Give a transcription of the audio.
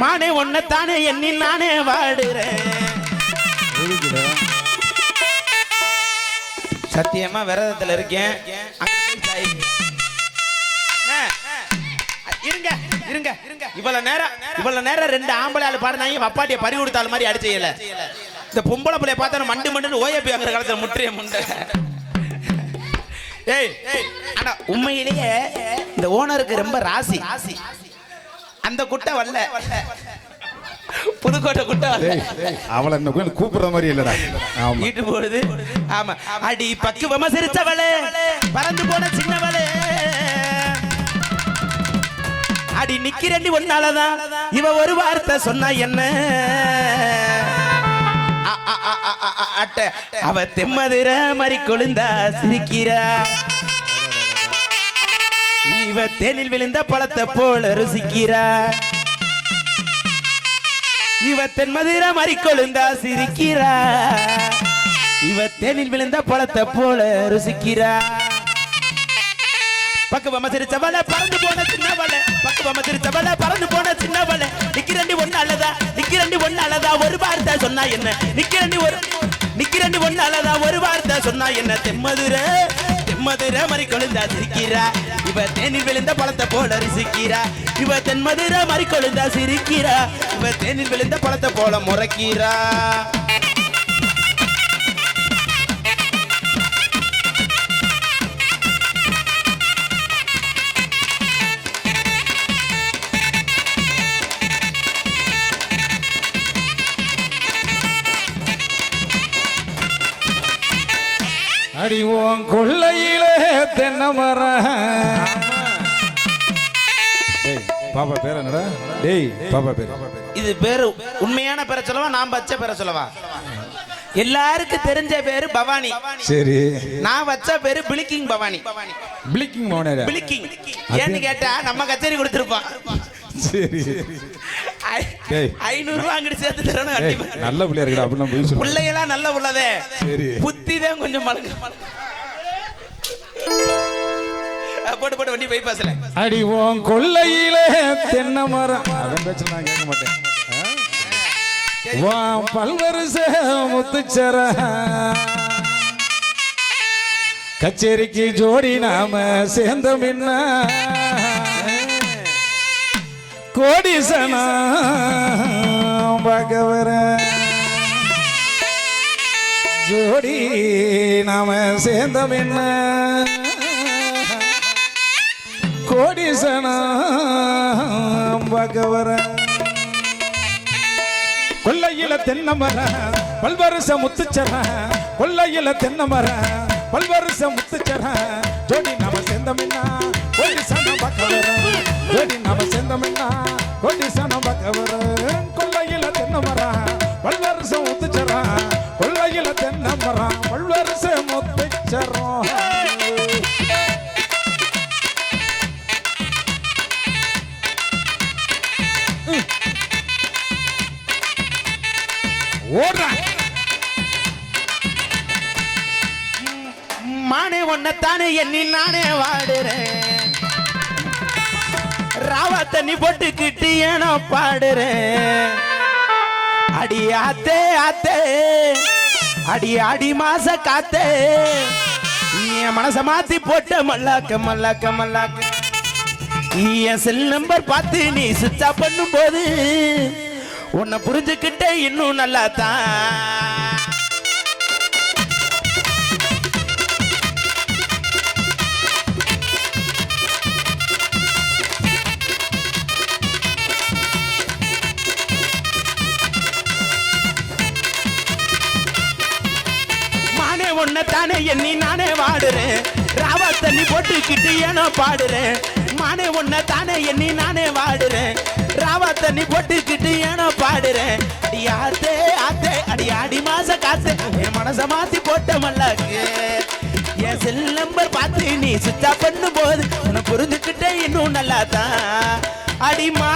மானே ஒன்னத்தானே எண்ணி நானே வாடுறேன். சத்தியமா விரதத்துல இருக்கேன். இருங்க இருங்க இருங்க. இவ்வளவு நேரம் இவ்வளவு நேரம் ரெண்டு ஆம்பளை ஆள் பாடினாங்க வப்பாட்டிய பறி கொடுத்தாள் மாதிரி அடிச்சையில இந்த பொம்பளை பிள்ளைய பார்த்தா மண்டு மண்டுன்னு ஓயப்பி வாங்குற காலத்துல முற்றிய முண்டை. ஏய் ஆனா உண்மையிலேயே இந்த ஓனருக்கு ரொம்ப ராசி. அந்த குட்டை வரல புதுக்கோட்டை குட்டை அவளை என்ன கோயில் கூப்பிடுற மாதிரி இல்லடா ஆமா வீட்டு போடுது ஆமா அடி பக்குவமா சிரிச்சவளே பறந்து போன சின்னவளே அடி நிக்கிறண்டி ஒன்னாலதான் இவ ஒரு வார்த்தை சொன்னா என்ன அ, அ, அ, அ, அ, அ, அட்ட அவ தெம்மதுர மாதிரி கொழுந்தா சிரிக்கிறா இவ தேனில் விழுந்த பழத்தை போல ருசிக்கிறா இவ தென் மதுரை மறிக்கொழுந்தா சிரிக்கிறா இவ தேனில் விழுந்த பழத்தை போல ருசிக்கிறா பக்குவமா சிரிச்சவள பறந்து போன சின்னவள பக்குவமா சிரிச்சவள பறந்து போன சின்னவள நிக்கிறண்டி ஒண்ணு அழதா நிக்கிறண்டி ஒண்ணு அழதா ஒரு வார்த்தை சொன்னா என்ன? நிக்கிறண்டி ஒரு நிக்கிறண்டி ஒண்ணு அழதா ஒரு வார்த்தை சொன்னா என்ன? தெம்மதுர தெம்மதுர மறி கொழுந்தா சிரிக்கிறா. இவ தேனில் விழுந்த பழத்தை போல ருசிக்கிறா. இவ தென்மதுர மறி கொழுந்தா சிரிக்கிறா. இவ தேனில் விழுந்த பழத்தை போல முறைக்கிறா. அடி உன் கொள்ளையிலே தென்னை மரம் டேய் பாப்பா பேர் என்னடா? டேய் பாப்பா பேர். இது பேரு உண்மையான பேரை சொல்லவா நான் வச்ச பேரை சொல்லவா? எல்லாருக்கும் தெரிஞ்ச பேரு பவானி. சரி. நான் வச்ச பேரு பிளிக்கிங் பவானி. பிளிக்கிங் மௌனரா பிளிக்கிங் ஏன்னு கேட்டா நம்ம கச்சேரி கொடுத்துருப்பான் சரி. டேய். ஐநூறு ரூபா அங்கிட்டு சேர்த்து தரணும் கண்டிப்பா. நல்ல பிள்ளையா இருக்கடா அப்படின்னு போய் சொல்லு. பிள்ளையெல்லாம் நல்ல உள்ளதே. சரி. புத்தி தான் கொஞ்சம் மலங்க. போட்டு போட்டு வண்டி போய் பேசல அடி உன் கொள்ளையிலே தென்னை மரம். அவன் பேச்சு நான் கேட்க மாட்டேன். ஆ? உன் பல்வரிச முத்துச்சர கச்சேரிக்கு ஜோடி நாம சேர்ந்த முன்ன கோடிசனா பகவர. ஜோடி நாம சேர்ந்த என்ன? கோடிசனா பகவர. கொல்லையில தென்னமர பல்வரச முத்துச்சர கொல்லையில தென்னமர பல்வருஷ முத்துச்சர. ஜோடி நாம சேர்ந்தமின்னா சனம் பக்கவர. ஜோடி நாம சேர்ந்தமின்னா சனம் பக்கவர. கொள்ளையில தென்னமரா பல்வருஷ முத்துச்சர. கொள்ளையில தென்னமரா பல்வருஷ முத்துச்சரம் ஓடுறான் மானே ஒன்னத்தானே எண்ணி நானே வாடுறேன். ராவா தண்ணி போட்டுக்கிட்டு ஏனோ பாடுறேன். அடி ஆத்தே ஆத்தே. அடி அடி மாச காத்தே. என் மனச மாத்தி போட்ட மல்லாக்க மல்லாக்க மல்லாக்க. என் செல் நம்பர் பார்த்து நீ சுத்தா பண்ணும் போது உன்னை புரிஞ்சுக்கிட்டே இன்னும் நல்லா தான் தானே எண்ணி நானே வாடுறேன். ராவா தண்ணி போட்டுக்கிட்டு ஏனோ பாடுறேன். மானே உன்னை தானே எண்ணி நானே வாடுறேன். ராவா தண்ணி போட்டுக்கிட்டு ஏனோ பாடுறேன். அடி ஆத்தே ஆத்தே அடி ஆடி மாச காத்து. என் மனச மாத்தி போட்ட மல்லாக்கு. என் செல் நம்பர் பார்த்து நீ சுத்தா பண்ணும் போது உன்னை புரிஞ்சுக்கிட்டே இன்னும் நல்லா தான் அடி மா